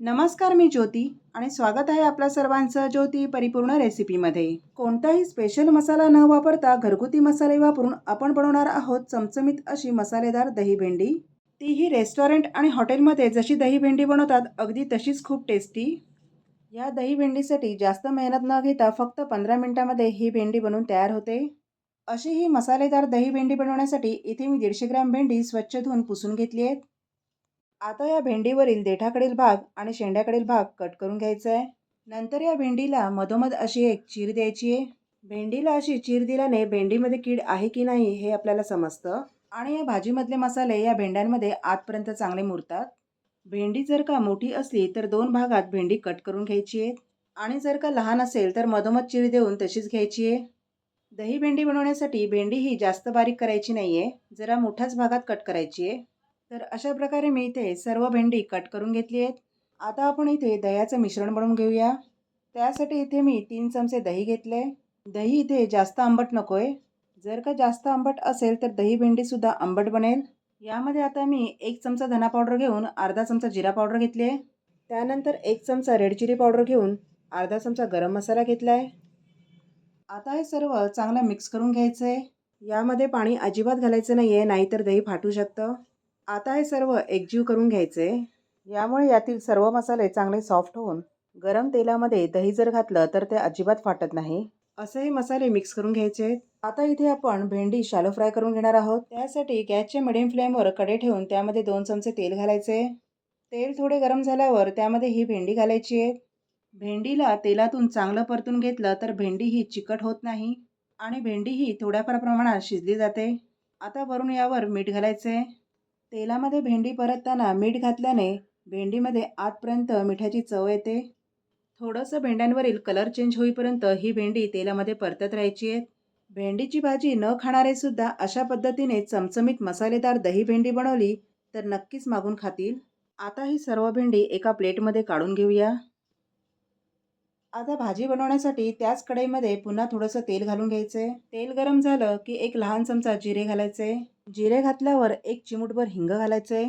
नमस्कार मी ज्योती आणि स्वागत आहे आपल्या सर्वांचं ज्योती परिपूर्ण रेसिपीमध्ये. कोणताही स्पेशल मसाला न वापरता घरगुती मसाले वापरून आपण बनवणार आहोत चमचमीत अशी मसालेदार दही भेंडी तीही रेस्टॉरंट आणि हॉटेलमध्ये जशी दही भेंडी बनवतात अगदी तशीच खूप टेस्टी या दही भेंडीसाठी जास्त मेहनत न घेता फक्त पंधरा मिनटामध्ये ही भेंडी बनवून तयार होते. अशी ही मसालेदार दही भेंडी बनवण्यासाठी इथे मी दीडशे ग्रॅम भेंडी स्वच्छ धुवून पुसून घेतली आहेत. आता या भेंडीवरील देठाकडील भाग आणि शेंड्याकडील भाग कट करून घ्यायचा आहे. नंतर या भेंडीला मधोमध अशी एक चीर द्यायची आहे. भेंडीला अशी चीर दिल्याने भेंडीमध्ये कीड आहे की नाही हे आपल्याला समजतं. आणि या भाजीमधले मसाले या भेंड्यांमध्ये आतपर्यंत चांगले मुरतात. भेंडी जर का मोठी असली तर दोन भागात भेंडी कट करून घ्यायची आहे. आणि जर का लहान असेल तर मधोमध चीर देऊन तशीच घ्यायची आहे. दही भेंडी बनवण्यासाठी भेंडी ही जास्त बारीक करायची नाही आहे जरा मोठ्याच भागात कट करायची आहे. तर अशा प्रकारे मी इथे सर्व भेंडी कट करून घेतली आहेत. आता आपण इथे दह्याचं मिश्रण बनवून घेऊया. त्यासाठी इथे मी तीन चमचे दही घेतले. दही इथे जास्त आंबट नको आहे जर का जास्त आंबट असेल तर दही भेंडीसुद्धा आंबट बनेल. यामध्ये आता मी एक चमचा धना पावडर घेऊन अर्धा चमचा जिरा पावडर घेतली आहे. त्यानंतर एक चमचा रेड चिली पावडर घेऊन अर्धा चमचा गरम मसाला घेतला आहे. आता हे सर्व चांगलं मिक्स करून घ्यायचं आहे यामध्ये पाणी अजिबात घालायचं नाही आहे नाहीतर दही फाटू शकतं. आता हे सर्व एकजीव करून घ्यायचे. यामुळे यातील सर्व मसाले चांगले सॉफ्ट होऊन गरम तेलामध्ये दही जर घातलं तर ते अजिबात फाटत नाही. असेही मसाले मिक्स करून घ्यायचे. आता इथे आपण भेंडी शालो फ्राय करून घेणार आहोत. त्यासाठी गॅसचे मिडियम फ्लेमवर कडे ठेवून त्यामध्ये दोन चमचे तेल घालायचे. तेल थोडे गरम झाल्यावर त्यामध्ये ही भेंडी घालायची आहे. भेंडीला तेलातून चांगलं परतून घेतलं तर भेंडी ही चिकट होत नाही आणि भेंडी ही थोड्याफार प्रमाणात शिजली जाते. आता वरून यावर मीठ घालायचे. तेलामध्ये भेंडी परतताना मीठ घातल्याने भेंडीमध्ये आतपर्यंत मिठाची चव येते. थोडंसं भेंड्यांवरील कलर चेंज होईपर्यंत ही भेंडी तेलामध्ये परतत राहायची आहे. भेंडीची भाजी न खाणारे सुद्धा अशा पद्धतीने चमचमीत मसालेदार दही भेंडी बनवली तर नक्कीच मागून खातील. आता ही सर्व भेंडी एका प्लेटमध्ये काढून घेऊया. आता भाजी बनवण्यासाठी त्याच कढईमध्ये पुन्हा थोडंसं तेल घालून घ्यायचं. तेल गरम झालं की एक लहान चमचा जिरे घालायचे. जिरे घातल्यावर एक चिमूटभर हिंग घालायचं. आहे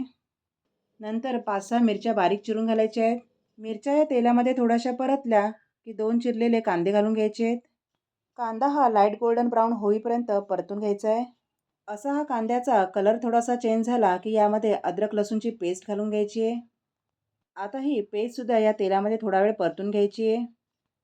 नंतर पाच सहा मिरच्या बारीक चिरून घालायच्या आहेत मिरच्या या तेलामध्ये थोड्याशा परतल्या की दोन चिरलेले कांदे घालून घ्यायचे. आहेत कांदा हा लाइट गोल्डन ब्राऊन होईपर्यंत परतून घ्यायचा आहे. असा हा कांद्याचा कलर थोडासा चेंज झाला की यामध्ये अद्रक लसूणची पेस्ट घालून घ्यायची आहे. आता ही पेस्टसुद्धा या तेलामध्ये थोडा वेळ परतून घ्यायची आहे.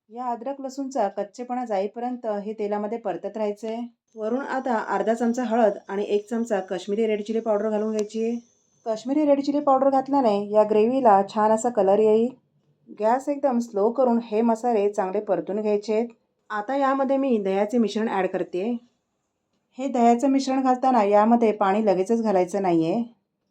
या अद्रक लसूणचा कच्चेपणा जाईपर्यंत हे तेलामध्ये परतत राहायचं. आहे वरून आता अर्धा चमचा हळद आणि एक चमचा काश्मीरी रेड चिली पावडर घालून घ्यायची. आहे काश्मीरी रेड चिली पावडर घातल्याने या ग्रेव्हीला छान असा कलर येईल. गॅस एकदम स्लो करून हे मसाले चांगले परतून घ्यायचे. आहेत आता यामध्ये मी दह्याचे मिश्रण ॲड करते. हे दह्याचं मिश्रण घालताना यामध्ये पाणी लगेचच घालायचं नाही आहे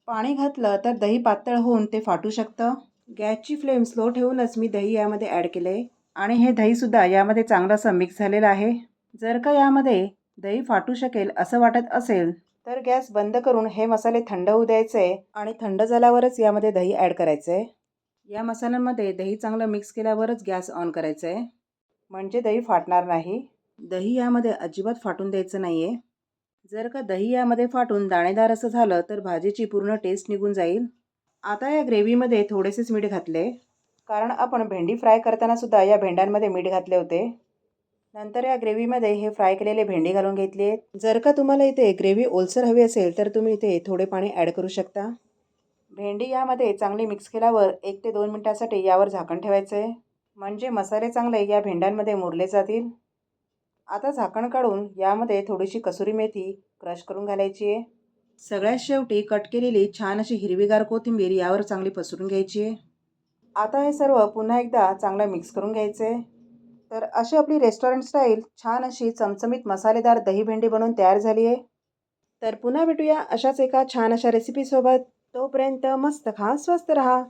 पाणी घातलं तर दही पातळ होऊन ते फाटू शकतं. गॅसची फ्लेम स्लो ठेवूनच मी दही यामध्ये ॲड केले. आहे आणि हे दहीसुद्धा यामध्ये चांगलं असं मिक्स झालेलं आहे. जर का यामध्ये दही फाटू शकेल असं वाटत असेल तर गॅस बंद करून हे मसाले थंड होऊ द्यायचे आणि थंड झाल्यावरच यामध्ये दही ॲड करायचं. आहे या मसाल्यांमध्ये दही चांगलं मिक्स केल्यावरच गॅस ऑन करायचं. आहे म्हणजे दही फाटणार नाही. दही यामध्ये अजिबात फाटून द्यायचं नाही आहे जर का दही यामध्ये फाटून दाणेदार असं झालं तर भाजीची पूर्ण टेस्ट निघून जाईल. आता या ग्रेव्हीमध्ये थोडेसेच मीठ घातले. कारण आपण भेंडी फ्राय करताना सुद्धा या भेंड्यांमध्ये मीठ घातले होते. नंतर या ग्रेव्हीमध्ये हे फ्राय केलेले भेंडी घालून घेतली आहेत जर का तुम्हाला इथे ग्रेव्ही ओलसर हवी असेल तर तुम्ही इथे थोडे पाणी ॲड करू शकता. भेंडी यामध्ये चांगली मिक्स केल्यावर एक ते दोन मिनटासाठी यावर झाकण ठेवायचं. आहे म्हणजे मसाले चांगले या भेंड्यांमध्ये मुरले जातील. आता झाकण काढून यामध्ये थोडीशी कसुरी मेथी क्रश करून घालायची आहे. सगळ्यात शेवटी कट केलेली छान अशी हिरवीगार कोथिंबीर यावर चांगली पसरून घ्यायची आहे. आता हे सर्व पुन्हा एकदा चांगलं मिक्स करून घ्यायचं. आहे तर अशी आपली रेस्टॉरंट स्टाईल छान अशी चमचमीत मसालेदार दही भेंडी बनवून तयार झाली आहे. तर पुन्हा भेटूया अशाच एका छान अशा रेसिपीसोबत तोपर्यंत मस्त खा स्वस्त रहा.